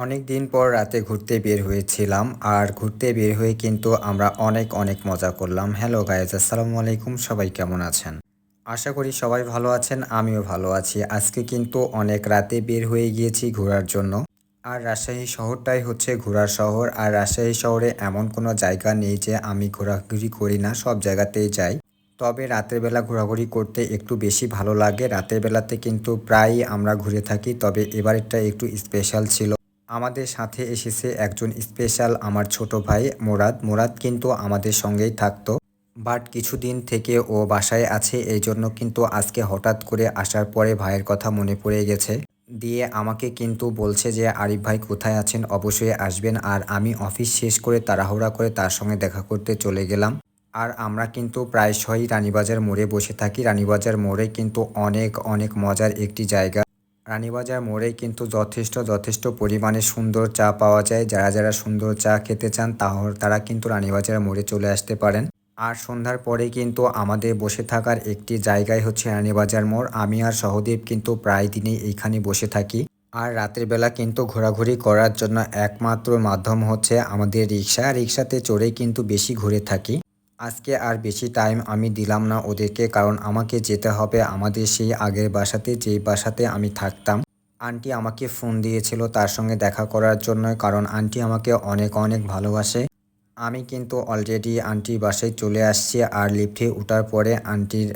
অনেক দিন পর রাতে ঘুরতে বের হয়েছিলাম, আর ঘুরতে বের হয়ে কিন্তু আমরা অনেক অনেক মজা করলাম। হ্যালো গায়েজ আসসালামু আলাইকুম, সবাই কেমন আছেন? আশা করি সবাই ভালো আছেন, আমিও ভালো আছি। আজকে কিন্তু অনেক রাতে বের হয়ে গিয়েছি ঘোরার জন্য। আর রাজশাহী শহরটাই হচ্ছে ঘোরার শহর। আর রাজশাহী শহরে এমন কোনো জায়গা নেই যে আমি ঘোরাঘুরি করি না, সব জায়গাতেই যাই। তবে রাতের বেলা ঘোরাঘুরি করতে একটু বেশি ভালো লাগে। রাতের বেলাতে কিন্তু প্রায়ই আমরা ঘুরে থাকি, তবে এবারেরটা একটু স্পেশাল ছিল। আমাদের সাথে এসেছে একজন স্পেশাল আমার ছোট ভাই মোরাদ। মোরাদ কিন্তু আমাদের সঙ্গেই থাকতো, বাট কিছুদিন থেকে ও বাসায় আছে এই জন্য কিন্তু আজকে হঠাৎ করে আসার পরে ভাইয়ের কথা মনে পড়ে গেছে। দিয়ে আমাকে কিন্তু বলছে যে, আরিফ ভাই কোথায় আছেন? অবশ্যই আসবেন। আর আমি অফিস শেষ করে তাড়াহুড়া করে তার সঙ্গে দেখা করতে চলে গেলাম। আর আমরা কিন্তু প্রায়শই রানীবাজার মোড়ে বসে থাকি। রানীবাজার মোড়ে কিন্তু অনেক অনেক মজার একটি জায়গা। রানীবাজার মোড়ে কিন্তু যথেষ্ট যথেষ্ট পরিমাণে সুন্দর চা পাওয়া যায়। যারা যারা সুন্দর চা খেতে চান তাহলে তারা কিন্তু রানীবাজার মোড়ে চলে আসতে পারেন। আর সন্ধ্যার পরে কিন্তু আমাদের বসে থাকার একটি জায়গায় হচ্ছে রানীবাজার মোড়। আমি আর সহদেব কিন্তু প্রায় দিনই এইখানে বসে থাকি। আর রাতের বেলা কিন্তু ঘোরাঘুরি করার জন্য একমাত্র মাধ্যম হচ্ছে আমাদের রিক্সা। রিক্সাতে চড়েই কিন্তু বেশি ঘুরে থাকি। আজকে আর বেশি টাইম আমি দিলাম না ওদেরকে, কারণ আমাকে যেতে হবে। আমাদের সেই আগের বাসাতে, যেই বাসাতে আমি থাকতাম। আন্টি আমাকে ফোন দিয়েছিল তার সঙ্গে দেখা করার জন্য কারণ আন্টি আমাকে অনেক অনেক ভালোবাসে। আমি কিন্তু অলরেডি আন্টির বাসায় চলে আসছি আর লিফটে ওঠার পরে আন্টির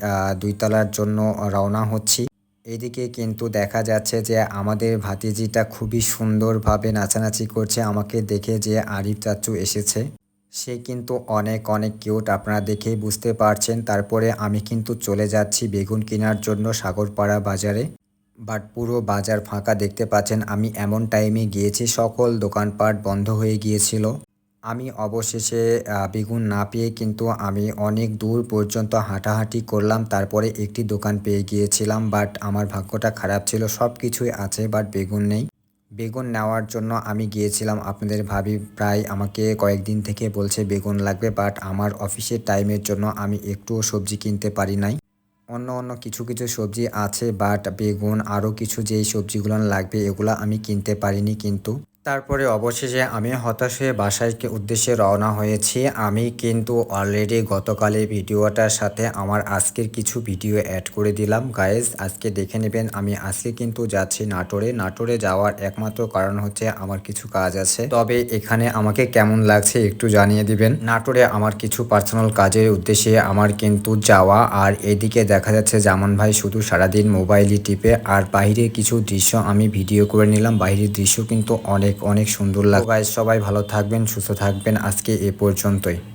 দুইতলার জন্য রওনা হচ্ছি। এদিকে কিন্তু দেখা যাচ্ছে যে আমাদের ভাতিজিটা খুবই সুন্দরভাবে নাচানাচি করছে। আমাকে দেখে যে আরিফ চাচু এসেছে। সে কিন্তু অনেক অনেক কিউট আপনারা দেখেই বুঝতে পারছেন। তারপরে আমি কিন্তু চলে যাচ্ছি বেগুন কেনার জন্য সাগরপাড়া বাজারে। বাট পুরো বাজার ফাঁকা দেখতে পাচ্ছেন। আমি এমন টাইমে গিয়েছি, সকল দোকানপাট বন্ধ হয়ে গিয়েছিল। আমি অবশেষে বেগুন না পেয়ে কিন্তু আমি অনেক দূর পর্যন্ত হাঁটাহাঁটি করলাম। তারপরে একটি দোকান পেয়ে গিয়েছিলাম। বাট আমার ভাগ্যটা খারাপ ছিল সব কিছুই আছে, বাট বেগুন নেই। বেগুন নেওয়ার জন্য আমি গিয়েছিলাম। আপনাদের ভাবি প্রায় আমাকে কয়েকদিন থেকে বলছে বেগুন লাগবে বাট আমার অফিসের টাইমের জন্য আমি একটুও সবজি কিনতে পারি নাই। অন্য অন্য কিছু কিছু সবজি আছে বাট বেগুন আরও কিছু যেই সবজিগুলো লাগবে এগুলো আমি কিনতে পারিনি কিন্তু। তারপরে অবশেষে আমি হতাশ হয়ে বাসায় উদ্দেশ্যে রওনা হয়েছি। আমি কিন্তু অলরেডি গতকালের ভিডিওটার সাথে আমার আজকের কিছু ভিডিও অ্যাড করে দিলাম। গায়েজ আজকে দেখে নেবেন, আমি আজকে কিন্তু যাচ্ছি নাটোরে। নাটোরে যাওয়ার একমাত্র কারণ হচ্ছে আমার কিছু কাজ আছে। তবে এখানে আমাকে কেমন লাগছে একটু জানিয়ে দিবেন। নাটোরে আমার কিছু পার্সোনাল কাজের উদ্দেশ্যে আমার কিন্তু যাওয়া। আর এদিকে দেখা যাচ্ছে জামান ভাই শুধু সারাদিন মোবাইলই টিপে। আর বাইরের কিছু দৃশ্য আমি ভিডিও করে নিলাম। বাইরের দৃশ্য কিন্তু অনেক অনেক অনেক সুন্দর লাগবে সবাই ভালো থাকবেন সুস্থ থাকবেন। আজকে এ পর্যন্তই।